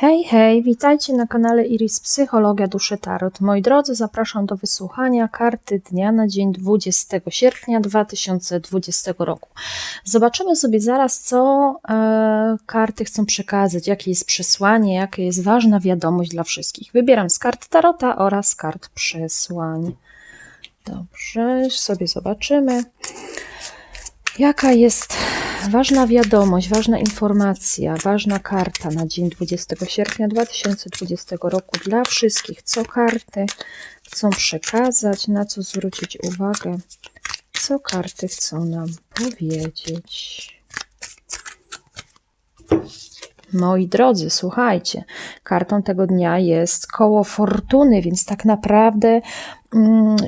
Hej, hej, witajcie na kanale Iris Psychologia Duszy Tarot. Moi drodzy, zapraszam do wysłuchania karty dnia na dzień 20 sierpnia 2020 roku. Zobaczymy sobie zaraz, co e, karty chcą przekazać, jakie jest przesłanie, jakie jest ważna wiadomość dla wszystkich. Wybieram z kart Tarota oraz kart przesłań. Dobrze, sobie zobaczymy. Jaka jest ważna wiadomość, ważna informacja, ważna karta na dzień 20 sierpnia 2020 roku dla wszystkich? Co karty chcą przekazać, na co zwrócić uwagę? Co karty chcą nam powiedzieć? Moi drodzy, słuchajcie, kartą tego dnia jest koło fortuny, więc tak naprawdę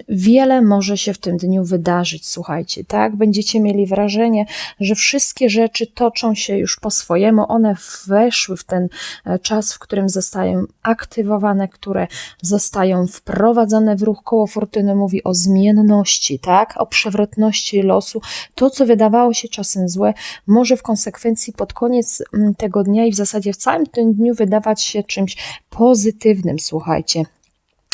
wiele może się w tym dniu wydarzyć. Słuchajcie, tak? Będziecie mieli wrażenie, że wszystkie rzeczy toczą się już po swojemu. One weszły w ten e, czas, w którym zostają aktywowane, które zostają wprowadzone w ruch. Koło fortuny mówi o zmienności, tak? O przewrotności losu. To, co wydawało się czasem złe, może w konsekwencji pod koniec mm, tego dnia i w zasadzie w całym tym dniu wydawać się czymś pozytywnym, słuchajcie.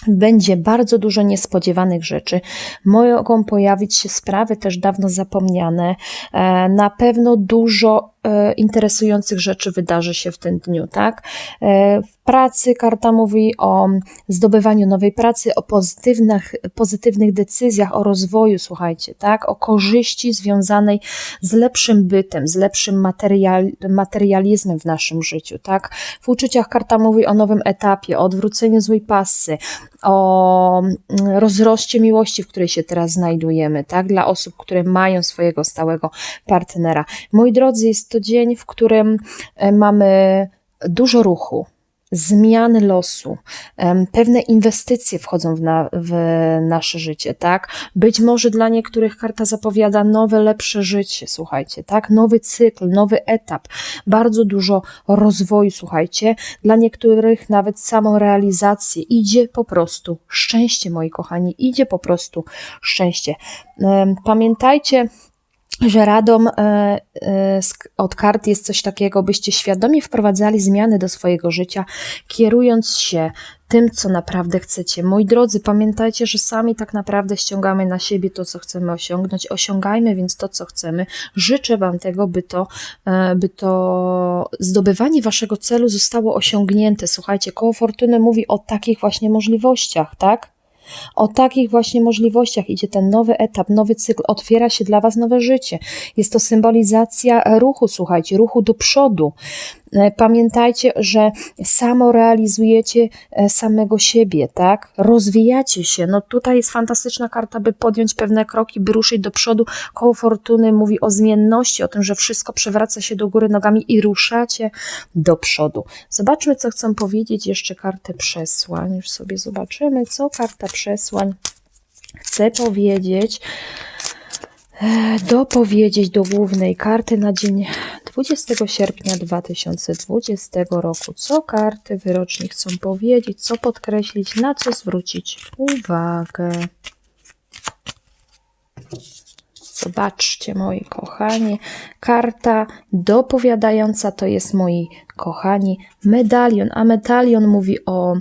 Będzie bardzo dużo niespodziewanych rzeczy. Mogą pojawić się sprawy też dawno zapomniane. E, na pewno dużo interesujących rzeczy wydarzy się w tym dniu, tak? E, w pracy karta mówi o zdobywaniu nowej pracy, o pozytywnych, pozytywnych decyzjach, o rozwoju, słuchajcie, tak? O korzyści związanej z lepszym bytem, z lepszym material, materializmem w naszym życiu, tak? W uczuciach karta mówi o nowym etapie, o odwróceniu złej pasy, o mm, rozroście miłości, w której się teraz znajdujemy, tak? Dla osób, które mają swojego stałego partnera. Moi drodzy, jest to dzień, w którym e, mamy dużo ruchu, zmiany losu, pewne inwestycje wchodzą w, na, w, nasze życie, tak? Być może dla niektórych karta zapowiada nowe, lepsze życie, słuchajcie, tak? Nowy cykl, nowy etap, bardzo dużo rozwoju, słuchajcie. Dla niektórych nawet samorealizację. Idzie po prostu szczęście, moi kochani, idzie po prostu szczęście. Pamiętajcie, że radą e, e, od kart jest coś takiego, byście świadomie wprowadzali zmiany do swojego życia, kierując się tym, co naprawdę chcecie. Moi drodzy, pamiętajcie, że sami tak naprawdę ściągamy na siebie to, co chcemy osiągnąć. Osiągajmy więc to, co chcemy. Życzę Wam tego, by to, e, by to zdobywanie Waszego celu zostało osiągnięte. Słuchajcie, koło fortuny mówi o takich właśnie możliwościach, tak? O takich właśnie możliwościach idzie ten nowy etap, nowy cykl, otwiera się dla Was nowe życie. Jest to symbolizacja ruchu, słuchajcie, ruchu do przodu. E, pamiętajcie, że samo realizujecie e, samego siebie, tak? Rozwijacie się. No tutaj jest fantastyczna karta, by podjąć pewne kroki, by ruszyć do przodu. Koło fortuny mówi o zmienności, o tym, że wszystko przewraca się do góry nogami i ruszacie do przodu. Zobaczmy, co chcą powiedzieć jeszcze kartę przesłań. Już sobie zobaczymy, co karta przesłań chce powiedzieć e, dopowiedzieć do głównej karty na dzień 20 sierpnia 2020 roku. Co karty wyroczni chcą powiedzieć, co podkreślić, na co zwrócić uwagę. Zobaczcie, moi kochani, karta dopowiadająca to jest, moi kochani, medalion, a medalion mówi o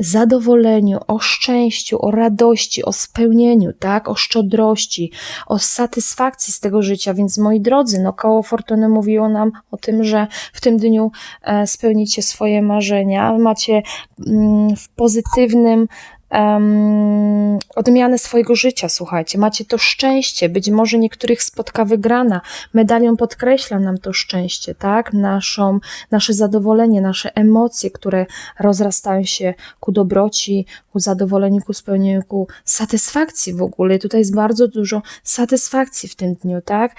zadowoleniu, o szczęściu, o radości, o spełnieniu, tak, o szczodrości, o satysfakcji z tego życia. Więc moi drodzy, no koło fortuny mówiło nam o tym, że w tym dniu e, spełnicie swoje marzenia, macie mm, w pozytywnym um, odmianę swojego życia, słuchajcie. Macie to szczęście, być może niektórych spotka wygrana. Medalion podkreśla nam to szczęście, tak? Naszą, nasze zadowolenie, nasze emocje, które rozrastają się ku dobroci, ku zadowoleniu, ku spełnieniu, ku satysfakcji w ogóle. Tutaj jest bardzo dużo satysfakcji w tym dniu, tak?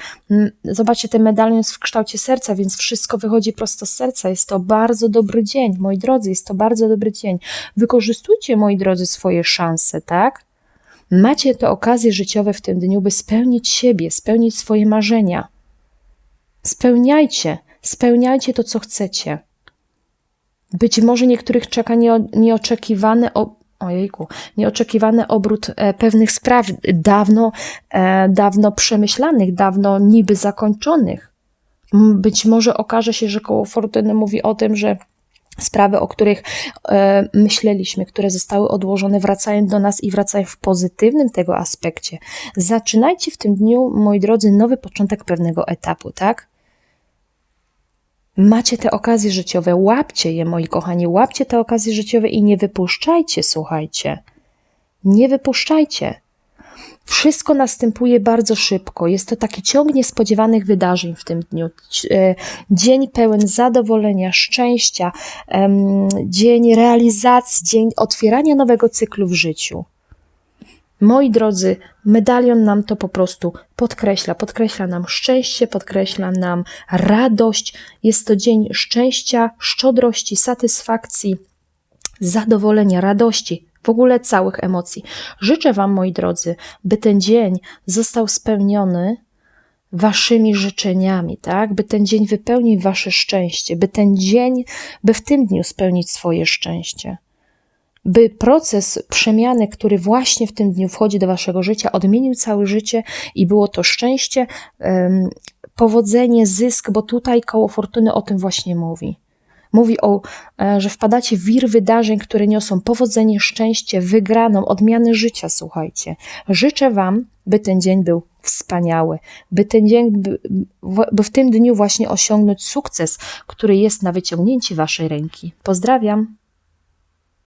Zobaczcie, ten medalion jest w kształcie serca, więc wszystko wychodzi prosto z serca. Jest to bardzo dobry dzień, moi drodzy, jest to bardzo dobry dzień. Wykorzystujcie, moi drodzy, swoje szanse, tak? Macie te okazje życiowe w tym dniu, by spełnić siebie, spełnić swoje marzenia. Spełniajcie, spełniajcie to, co chcecie. Być może niektórych czeka nieoczekiwane, ojejku, nieoczekiwany obrót e, pewnych spraw, dawno, e, dawno przemyślanych, dawno niby zakończonych. Być może okaże się, że koło fortuny mówi o tym, że Sprawy, o których e, myśleliśmy, które zostały odłożone, wracają do nas i wracają w pozytywnym tego aspekcie. Zaczynajcie w tym dniu, moi drodzy, nowy początek pewnego etapu, tak? Macie te okazje życiowe, łapcie je, moi kochani, łapcie te okazje życiowe i nie wypuszczajcie, słuchajcie. Nie wypuszczajcie. Wszystko następuje bardzo szybko. Jest to taki ciąg niespodziewanych wydarzeń w tym dniu. E, Dzień pełen zadowolenia, szczęścia, dzień realizacji, dzień otwierania nowego cyklu w życiu. Moi drodzy, medalion nam to po prostu podkreśla. Podkreśla nam szczęście, podkreśla nam radość. Jest to dzień szczęścia, szczodrości, satysfakcji, zadowolenia, radości, w ogóle całych emocji. Życzę Wam, moi drodzy, by ten dzień został spełniony Waszymi życzeniami, tak? By ten dzień wypełnił Wasze szczęście, by ten dzień, by w tym dniu spełnić swoje szczęście. By proces przemiany, który właśnie w tym dniu wchodzi do Waszego życia, odmienił całe życie i było to szczęście, powodzenie, zysk, bo tutaj koło fortuny o tym właśnie mówi. Mówi o, e, że wpadacie w wir wydarzeń, które niosą powodzenie, szczęście, wygraną, odmianę życia, słuchajcie. Życzę Wam, by ten dzień był wspaniały, by ten dzień, by, by w tym dniu właśnie osiągnąć sukces, który jest na wyciągnięcie Waszej ręki. Pozdrawiam.